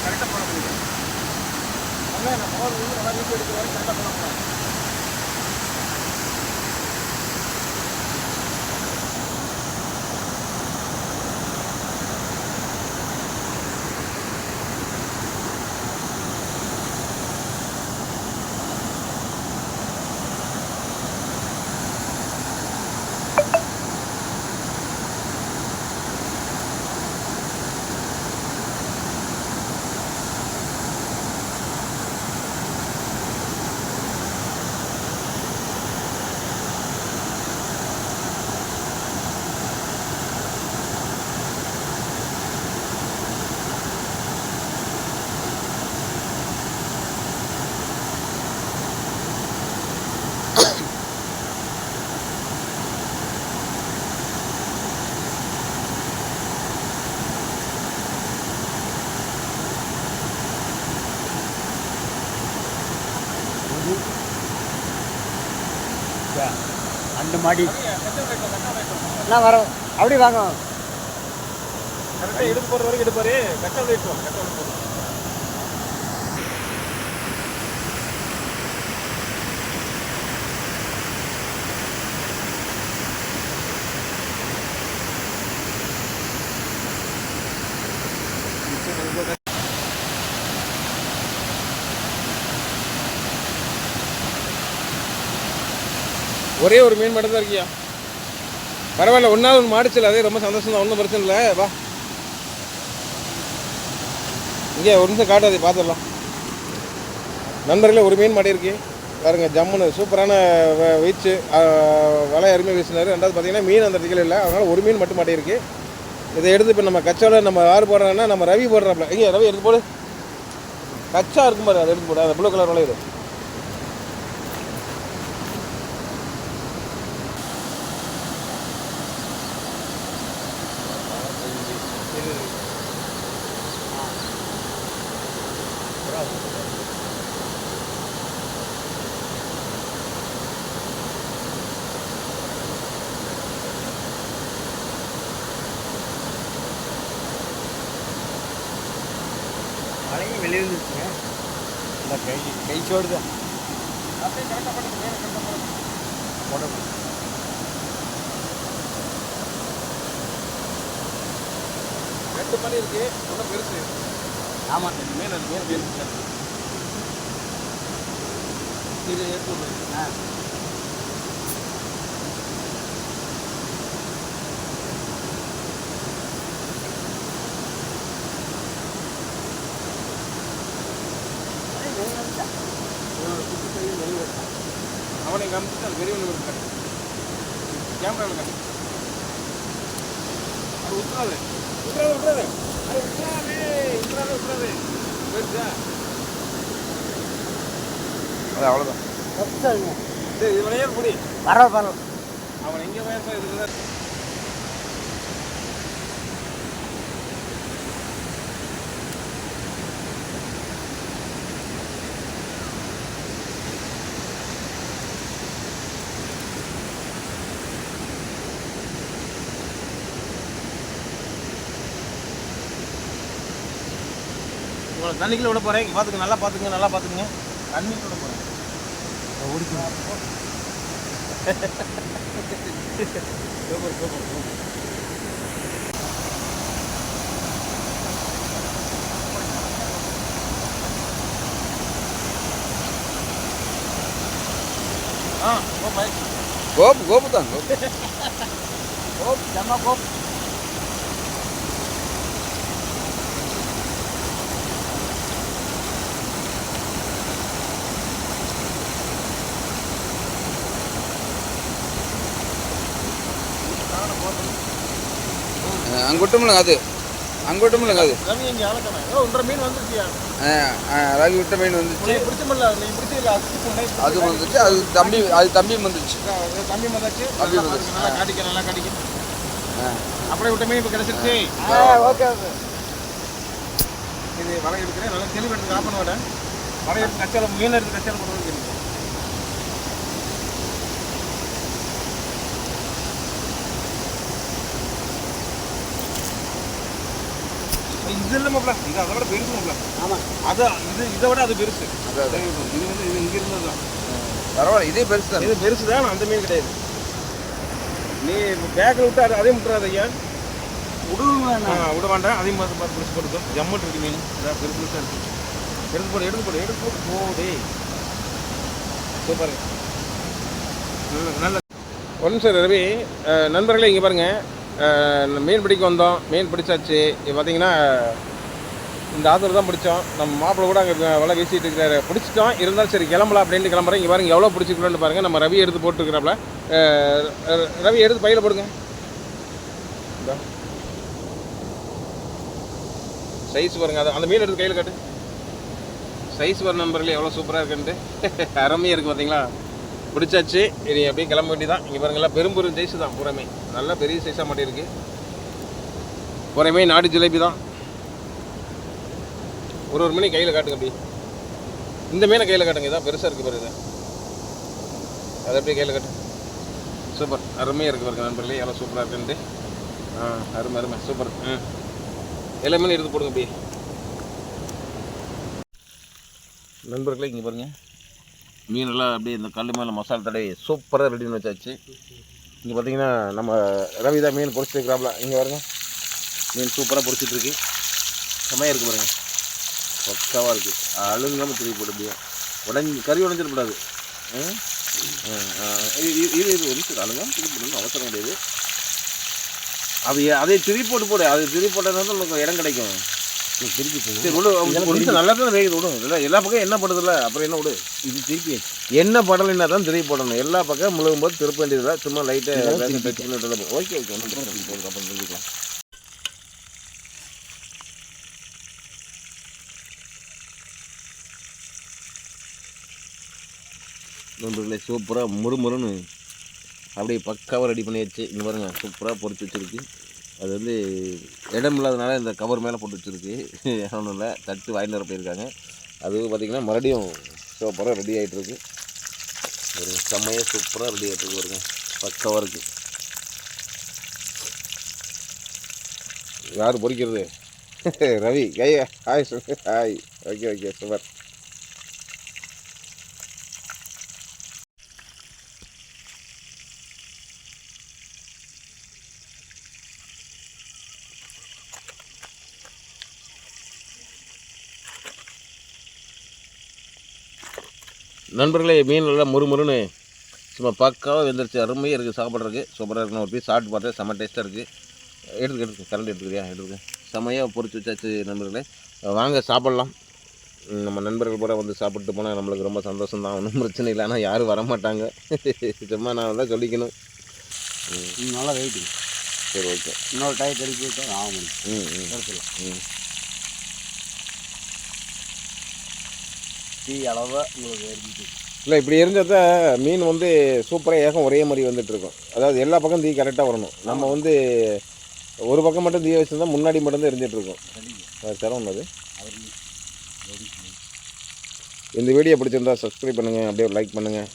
கரெக்டாக பண்ண முடியும் அதான் நான் மோர் வந்து நல்லா வீட்டு எடுக்கிற வரைக்கும் கரெக்டாக பண்ண முடியும் அந்த மாடி. என்ன வரோம். அப்படி வாங்க. கரெக்டாக எடுத்து போகிற வரைக்கும் எடுப்பாரு கரெக்டாக வைக்கும் கரெக்டாக போதும் ஒரே ஒரு மீன் மட்டும் தான் இருக்கியா? பரவாயில்ல ஒன்றாவது ஒன்று மாடிச்சல அதே ரொம்ப சந்தோஷம் தான் ஒன்றும் பிரச்சனை இல்லை வா. இங்கே ஒரு நிமிஷம் காட்டாது பார்த்துடலாம். நண்பர்களே ஒரு மீன் மாடி இருக்கு. பாருங்க ஜம்முன்னு சூப்பரான வீச்சு வலை அருமையாக வீசினார். ரெண்டாவது பார்த்தீங்கன்னா மீன் அந்த இடத்துல இல்லை. அதனால் ஒரு மீன் மட்டும் மாட்டி இருக்கு. இதை எடுத்து இப்போ நம்ம கச்சாவில் நம்ம யார் போடுறோன்னா நம்ம ரவி போடுறாப்புல. ஐயா ரவி எடுத்து போடு. கச்சா இருக்கும் பாரு அதை எடுத்து போடு. அந்த ப்ளூ கலர் வளையுது மழையும் வெளியே வந்துருச்சுங்க இந்த கை கை சோடு தான். அப்படியே கரெக்டாக பண்ணுங்க போடணும். ரெண்டு மணி இருக்கு ஒன்றும் பெருசு. ஆமாம் மீன் அது மீன் மீன் இது எடுத்து. ஆ. காமிச்சிட்டு அது பெரியவனுக்கு இருக்காரு கேமராவில் காமி அது விட்டுறாது விட்டுறாது விட்டுறாது அது விட்டுறாது விட்டுறாது விட்டுறாது பெருசா அது அவ்வளோதான் சரி இது விளையாட முடி பரவாயில்ல பரவாயில்ல அவன் எங்கே வயசா இதுதான் உங்களை தண்ணிக்குள்ள விட போகிறேன். பார்த்துக்க நல்லா பார்த்துக்குங்க நல்லா பார்த்துக்குங்க. தண்ணிக்குள்ள விட போகிறேன். Super super super. ஆ ஓ பை கோப்பு கோப்பு தான் கோப்பு கோப் செம்ம கோப் அங்கொட்டும் இல்லைங்க அது அங்கொட்டும் இல்லைங்க அது ரவி இங்கே அழகணும் ஓ ஒன்றரை மீன் வந்துருச்சியா? ரவி விட்ட மீன் வந்துச்சு பிடிச்சமில்ல நீ பிடிச்சிருக்க அது அது வந்துச்சு அது தம்பி அது தம்பி வந்துச்சு. தம்பி வந்தாச்சு. தம்பி நல்லா வந்தாச்சு. நல்லா காட்டிக்க நல்லா காட்டிக்க. ஆ. அப்படியே விட்ட மீன் இப்போ கிடைச்சிருச்சு. Okay okay. இது வலை எடுக்கிறேன். நல்லா தெளிவு எடுத்து விட வலை எடுத்து கச்சால மீன் எடுத்து கச்சால போடுறது இது இல்லை மாப்ள இது அதை விட பெருசு மாப்ள ஆமாம் அதான் இது இதை விட அது பெருசு. அதான், அதான். இது வந்து இது இங்கே இருந்தது தான். பரவாயில்ல இதே பெருசு தான். இது பெருசு தான் அந்த மீன் கிடையாது. நீ பேக்கில் விட்டு அது அதையும் விட்டுறாத ஐயா. விடுவோங்க ஆ, விட வேண்டாம். அதையும் பார்த்து பார்த்து ஜம்முட்டு இருக்கு மீன். இதான் பெருசு பெருசாக இருக்கு. எடுத்து போடு எடுத்து போடு எடுத்து போட்டு போடே. சூப்பர் நல்ல நல்ல ஒரு நிமிஷம் ரவி. நண்பர்களே இங்கே பாருங்கள் மீன் பிடிக்க வந்தோம். மீன் பிடிச்சாச்சு. இப்போ பார்த்தீங்கன்னா இந்த ஆத்துல தான் பிடிச்சோம். நம்ம மாப்பிள்ளை கூட அங்கே வலை வீசிட்டு இருக்கிறாரு பிடிச்சிட்டோம். இருந்தாலும் சரி கிளம்பலாம் அப்படின்ட்டு கிளம்புறேன். இங்கே பாருங்க எவ்வளோ பிடிச்சிக்கிறோன்னு பாருங்கள் நம்ம ரவி எடுத்து போட்டுருக்கிறாப்புல ரவி எடுத்து பையில் போடுங்க. சைஸ் பாருங்க அது அந்த மீன் எடுத்து கையில் காட்டு. சைஸ் வர நம்பரில் எவ்வளோ சூப்பராக இருக்குன்ட்டு. அருமையாக இருக்குது பார்த்தீங்களா பிடிச்சாச்சு. இனி அப்படியே கிளம்ப வேண்டியதான் இங்கே பாருங்களா பெரும்பெரும் சைஸ் தான் புறமே நல்லா பெரிய சைஸாக மாட்டி இருக்குது பூரமே நாடு ஜிலேபி தான். ஒரு ஒரு மணி கையில் காட்டுங்க அப்படி. இந்த மீனை கையில் காட்டுங்க இதான் பெருசாக இருக்குது பாருங்க அதை அப்படியே கையில் காட்டு. சூப்பர். அருமையாக இருக்குது பாருங்க நண்பர்களே. எவ்வளோ சூப்பராக இருக்குன்ட்டு. ஆ அருமை அருமை. சூப்பர். ம். எல்லா மீனும் எடுத்து போடுங்க அப்படியே நண்பர்களே இங்கே பாருங்கள் மீனெல்லாம் அப்படியே இந்த கல் மேலே மசாலா தடவி சூப்பராக ரெடி பண்ணி வச்சாச்சு. இங்கே பார்த்தீங்கன்னா நம்ம ரவி தான் மீன் பொறிச்சிட்டு இங்கே பாருங்கள் மீன் சூப்பராக பொரிச்சிட்டுருக்கு செம்மையாக இருக்குது பாருங்கள் பக்காவாக இருக்குது அழுங்காமல் திருப்பி போட்டு அப்படியே. உடஞ்சி கறி உடஞ்சிடக்கூடாது இது ஆ, ஆ, ஒரு அழுங்காமல் திருப்பி போடணும் அவசரம் கிடையாது. அது அதே திருப்பி போட்டு போடு. அது திருப்பி போட்டதுனால உங்களுக்கு இடம் கிடைக்கும். திருப்பி போகும் சரி விடு ஒரு நிமிஷம் நல்லா தான் வேகுது விடும் இல்லை எல்லா பக்கம் என்ன படுதில்ல? அப்புறம் என்ன விடு? இது திருப்பி என்ன படலைன்னா தான் திருப்பி போடணும். எல்லா பக்கம் முழுகும் போது திருப்ப வேண்டியதில்லை சும்மா லைட்டாக. ஓகே ஓகே ஒன்றும். போதும், அப்புறம் திருப்பிக்கலாம். நண்பர்களே சூப்பராக முறுமுறுன்னு அப்படியே பக்காவாக ரெடி பண்ணி வச்சு இங்கே பாருங்க சூப்பராக பொரிச்சு வச்சுருக்கு. அது வந்து இடம் இல்லாதனால இந்த கவர் மேலே போட்டு வச்சுருக்கு. ஒன்றும் இல்லை தட்டு வாங்கிட்டு வர போயிருக்காங்க அது பார்த்திங்கன்னா மறுபடியும் சூப்பராக ரெடி ஆகிட்டுருக்கு ஒரு செம்மையாக சூப்பராக ரெடி ஆகிட்டு இருக்கு பக்கவாக இருக்குது யார் பொறிக்கிறது? ரவி. கையா ஹாய் சொல்லு ஹாய் ஓகே ஓகே சூப்பர் நண்பர்களே மீன் நல்லா முறுமுறுன்னு சும்மா பக்காவாக வெந்துருச்சு. அருமையாக இருக்குது சாப்பிட்றதுக்கு சூப்பராக இருக்குன்னு ஒரு பீஸ் சாப்பிட்டு பார்த்தேன் செம்ம டேஸ்ட்டாக இருக்குது எடுத்துக்க எடுத்துக்க. கரண்ட் எடுத்துக்கிறியா? எடுத்துக்க. செம்மையாக பொரிச்சு வச்சாச்சு நண்பர்களே. வாங்க சாப்பிட்லாம். நம்ம நண்பர்கள் பூரா வந்து சாப்பிட்டு போனால் நம்மளுக்கு ரொம்ப சந்தோஷம் தான் ஒன்றும் பிரச்சனை இல்லை. ஆனால் யாரும் வர மாட்டாங்க சும்மா நான் தான் சொல்லிக்கணும். நல்லா வெயிட்டு சரி ஓகே இன்னொரு டயர் திருப்பி விட்டா ஆக முடியும். ம் ம். ம். டீ அளவாக உங்களுக்கு இல்லை இப்படி இருந்தால் தான் மீன் வந்து சூப்பராக ஏகம் ஒரே மாதிரி வந்துட்டு இருக்கும் அதாவது எல்லா பக்கம் தீ கரெக்டாக வரணும். நம்ம வந்து ஒரு பக்கம் மட்டும் தீ வச்சுருந்தா முன்னாடி மட்டும் தான் எரிஞ்சிட்டு இருக்கும் அது தரம் அது. இந்த வீடியோ பிடிச்சிருந்தா சப்ஸ்கிரைப் பண்ணுங்கள் அப்படியே லைக் பண்ணுங்கள்